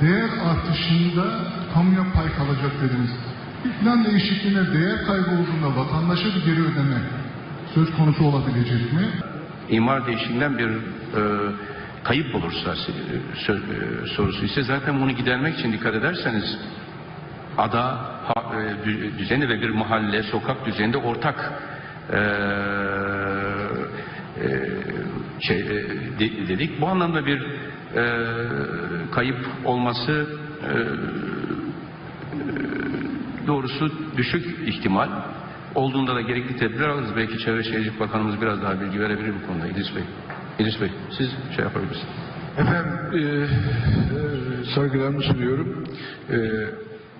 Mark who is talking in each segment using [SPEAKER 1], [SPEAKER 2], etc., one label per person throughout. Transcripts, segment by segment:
[SPEAKER 1] değer artışında kamuya pay kalacak dediniz. Plan değişikliğine değer kaybı olduğunda vatandaşa bir geri ödeme söz konusu olabilecek mi?
[SPEAKER 2] imar değişikliğinden bir e, kayıp olursa e, sö- e, sorusu ise zaten bunu gidermek için dikkat ederseniz ada ha- e, dü- düzeni ve bir mahalle sokak düzeninde ortak e, e, şey e, de- dedik. Bu anlamda bir e, kayıp olması e, doğrusu düşük ihtimal. Olduğunda da gerekli tedbir alırız. Belki Çevre Şehircilik Bakanımız biraz daha bilgi verebilir bu konuda İdris Bey. İdris Bey siz şey yapabilirsiniz.
[SPEAKER 3] Efendim, e, e, saygılarımı sunuyorum. E,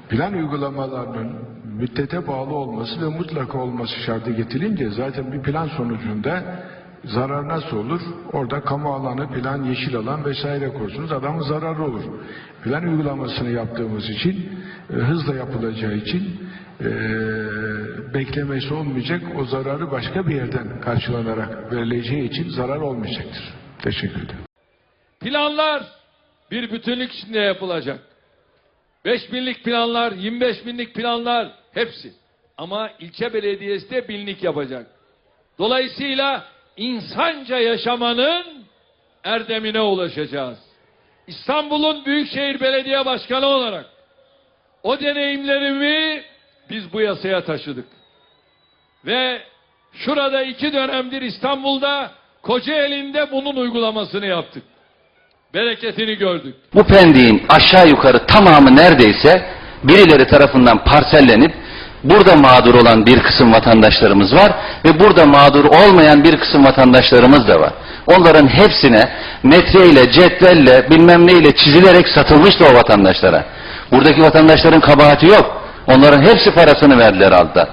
[SPEAKER 3] plan uygulamalarının müddete bağlı olması ve mutlaka olması şartı getirince zaten bir plan sonucunda zarar nasıl olur? Orada kamu alanı, plan, yeşil alan vesaire korsunuz. Adamın zararı olur. Plan uygulamasını yaptığımız için, e, hızla yapılacağı için e, beklemesi olmayacak. O zararı başka bir yerden karşılanarak verileceği için zarar olmayacaktır. Teşekkür ederim.
[SPEAKER 4] Planlar bir bütünlük içinde yapılacak. 5 binlik planlar, 25 binlik planlar hepsi. Ama ilçe belediyesi de binlik yapacak. Dolayısıyla insanca yaşamanın erdemine ulaşacağız. İstanbul'un Büyükşehir Belediye Başkanı olarak o deneyimlerimi biz bu yasaya taşıdık. Ve şurada iki dönemdir İstanbul'da Kocaeli'nde bunun uygulamasını yaptık. Bereketini gördük.
[SPEAKER 5] Bu pendiğin aşağı yukarı tamamı neredeyse birileri tarafından parsellenip burada mağdur olan bir kısım vatandaşlarımız var ve burada mağdur olmayan bir kısım vatandaşlarımız da var. Onların hepsine metreyle, cetvelle, bilmem neyle çizilerek satılmıştı o vatandaşlara. Buradaki vatandaşların kabahati yok. Onların hepsi parasını verdiler altta.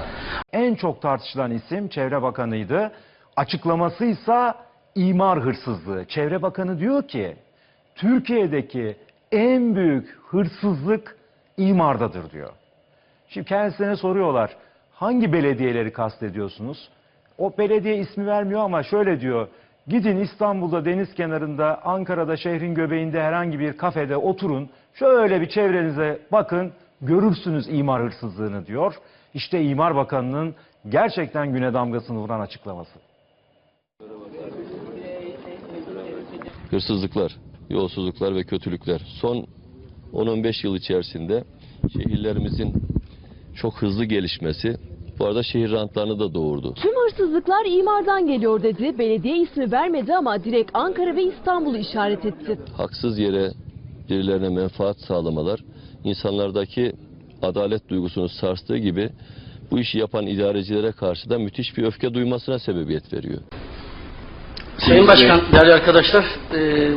[SPEAKER 6] En çok tartışılan isim Çevre Bakanı'ydı. Açıklamasıysa imar hırsızlığı. Çevre Bakanı diyor ki Türkiye'deki en büyük hırsızlık imardadır diyor. Şimdi kendisine soruyorlar hangi belediyeleri kastediyorsunuz? O belediye ismi vermiyor ama şöyle diyor. Gidin İstanbul'da deniz kenarında, Ankara'da şehrin göbeğinde herhangi bir kafede oturun. Şöyle bir çevrenize bakın, görürsünüz imar hırsızlığını diyor. İşte İmar Bakanı'nın gerçekten güne damgasını vuran açıklaması.
[SPEAKER 7] hırsızlıklar, yolsuzluklar ve kötülükler son 10-15 yıl içerisinde şehirlerimizin çok hızlı gelişmesi bu arada şehir rantlarını da doğurdu.
[SPEAKER 8] Tüm hırsızlıklar imardan geliyor dedi. Belediye ismi vermedi ama direkt Ankara ve İstanbul'u işaret etti.
[SPEAKER 7] Haksız yere birilerine menfaat sağlamalar insanlardaki adalet duygusunu sarstığı gibi bu işi yapan idarecilere karşı da müthiş bir öfke duymasına sebebiyet veriyor.
[SPEAKER 9] Sayın Başkan, değerli arkadaşlar, e,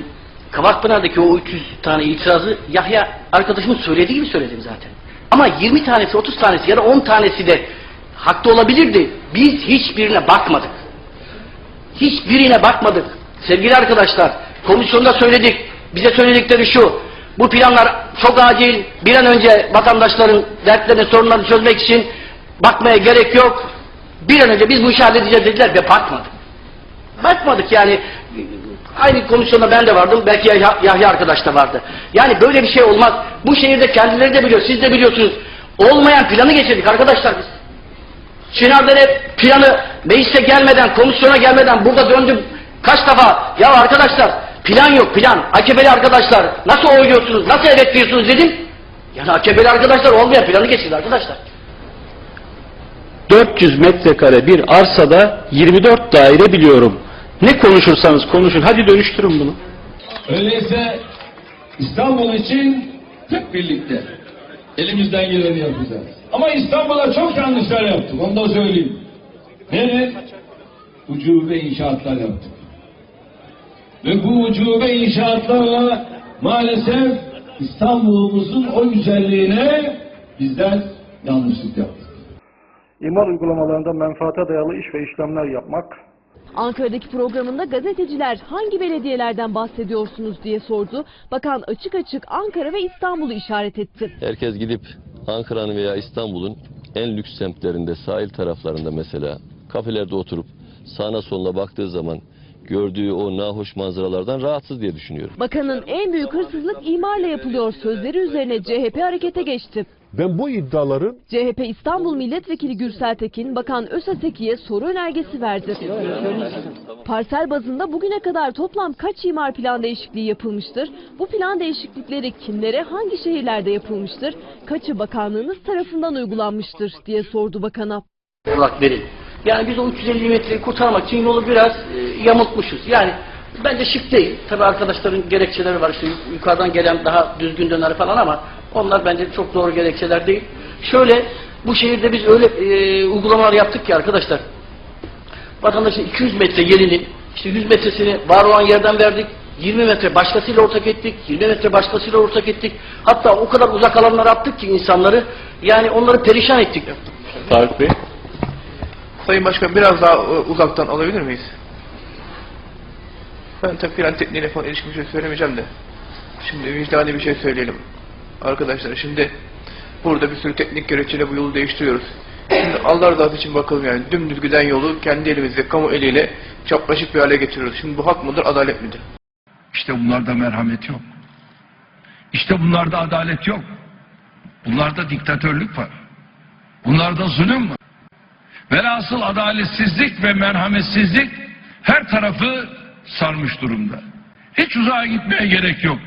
[SPEAKER 9] Kavakpınar'daki o 300 tane itirazı Yahya arkadaşımın söylediği gibi söyledim zaten. Ama 20 tanesi, 30 tanesi ya da 10 tanesi de haklı olabilirdi. Biz hiçbirine bakmadık. Hiçbirine bakmadık. Sevgili arkadaşlar, komisyonda söyledik. Bize söyledikleri şu. Bu planlar çok acil. Bir an önce vatandaşların dertlerini, sorunlarını çözmek için bakmaya gerek yok. Bir an önce biz bu işi halledeceğiz dediler ve bakmadık. Bakmadık yani. Aynı komisyonda ben de vardım. Belki Yahya, arkadaş da vardı. Yani böyle bir şey olmaz. Bu şehirde kendileri de biliyor. Siz de biliyorsunuz. Olmayan planı geçirdik arkadaşlar biz. Çınar'da hep planı meclise gelmeden, komisyona gelmeden burada döndüm. Kaç defa ya arkadaşlar plan yok plan. AKP'li arkadaşlar nasıl oyluyorsunuz, nasıl evet diyorsunuz dedim. Yani AKP'li arkadaşlar olmayan planı geçirdi arkadaşlar.
[SPEAKER 10] 400 metrekare bir arsada 24 daire biliyorum. Ne konuşursanız konuşun. Hadi dönüştürün bunu.
[SPEAKER 4] Öyleyse İstanbul için hep birlikte elimizden geleni yapacağız. Ama İstanbul'a çok yanlışlar yaptık. Onu da söyleyeyim. Nedir? Ucube inşaatlar yaptık. Ve bu ucube inşaatlarla maalesef İstanbul'umuzun o güzelliğine bizler yanlışlık yaptık.
[SPEAKER 10] İmar uygulamalarında menfaate dayalı iş ve işlemler yapmak,
[SPEAKER 8] Ankara'daki programında gazeteciler hangi belediyelerden bahsediyorsunuz diye sordu. Bakan açık açık Ankara ve İstanbul'u işaret etti.
[SPEAKER 7] Herkes gidip Ankara'nın veya İstanbul'un en lüks semtlerinde, sahil taraflarında mesela kafelerde oturup sağına soluna baktığı zaman gördüğü o nahoş manzaralardan rahatsız diye düşünüyorum.
[SPEAKER 8] Bakanın en büyük hırsızlık imarla yapılıyor sözleri üzerine CHP harekete geçti.
[SPEAKER 11] Ben bu iddiaların
[SPEAKER 8] CHP İstanbul Milletvekili Gürsel Tekin, Bakan Özaseki'ye soru önergesi verdi. Parsel bazında bugüne kadar toplam kaç imar plan değişikliği yapılmıştır? Bu plan değişiklikleri kimlere, hangi şehirlerde yapılmıştır? Kaçı bakanlığınız tarafından uygulanmıştır diye sordu bakana.
[SPEAKER 9] olarak verin. Yani biz o 350 metreyi kurtarmak için yolu biraz e, yamultmuşuz. Yani bence şık değil. Tabi arkadaşların gerekçeleri var. İşte yuk- yukarıdan gelen daha düzgün döner falan ama onlar bence çok doğru gerekçeler değil. Şöyle bu şehirde biz öyle e, uygulamalar yaptık ki arkadaşlar. Vatandaşın 200 metre yerinin işte 100 metresini var olan yerden verdik. 20 metre başkasıyla ortak ettik. 20 metre başkasıyla ortak ettik. Hatta o kadar uzak alanlara attık ki insanları yani onları perişan ettik.
[SPEAKER 12] Tarık Bey.
[SPEAKER 13] Sayın Başkan biraz daha e, uzaktan alabilir miyiz? Ben tabii plan tekniğine falan ilişkin bir şey söylemeyeceğim de. Şimdi vicdani bir şey söyleyelim. Arkadaşlar şimdi burada bir sürü teknik gerekçeyle bu yolu değiştiriyoruz. Şimdi Allah rızası için bakalım yani dümdüz giden yolu kendi elimizle, kamu eliyle çapraşık bir hale getiriyoruz. Şimdi bu hak mıdır, adalet midir?
[SPEAKER 4] İşte bunlarda merhamet yok. İşte bunlarda adalet yok. Bunlarda diktatörlük var. Bunlarda zulüm var. Velhasıl adaletsizlik ve merhametsizlik her tarafı sarmış durumda. Hiç uzağa gitmeye gerek yok.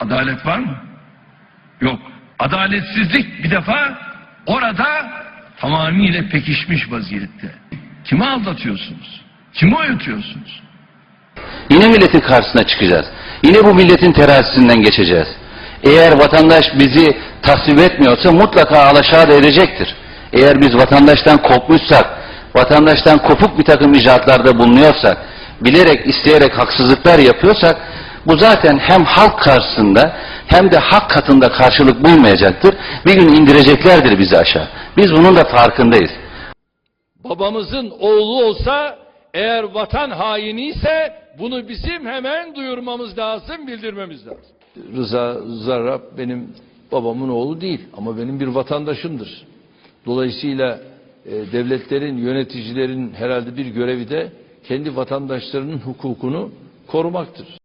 [SPEAKER 4] Adalet var mı? Yok. Adaletsizlik bir defa orada tamamıyla pekişmiş vaziyette. Kimi aldatıyorsunuz? Kimi uyutuyorsunuz?
[SPEAKER 5] Yine milletin karşısına çıkacağız. Yine bu milletin terazisinden geçeceğiz. Eğer vatandaş bizi tasvip etmiyorsa mutlaka alaşağı da edecektir. Eğer biz vatandaştan kopmuşsak, vatandaştan kopuk bir takım icraatlarda bulunuyorsak, bilerek isteyerek haksızlıklar yapıyorsak, bu zaten hem halk karşısında hem de hak katında karşılık bulmayacaktır. Bir gün indireceklerdir bizi aşağı. Biz bunun da farkındayız.
[SPEAKER 12] Babamızın oğlu olsa eğer vatan haini ise bunu bizim hemen duyurmamız lazım, bildirmemiz lazım.
[SPEAKER 4] Rıza Zarrab benim babamın oğlu değil ama benim bir vatandaşımdır. Dolayısıyla e, devletlerin, yöneticilerin herhalde bir görevi de kendi vatandaşlarının hukukunu korumaktır.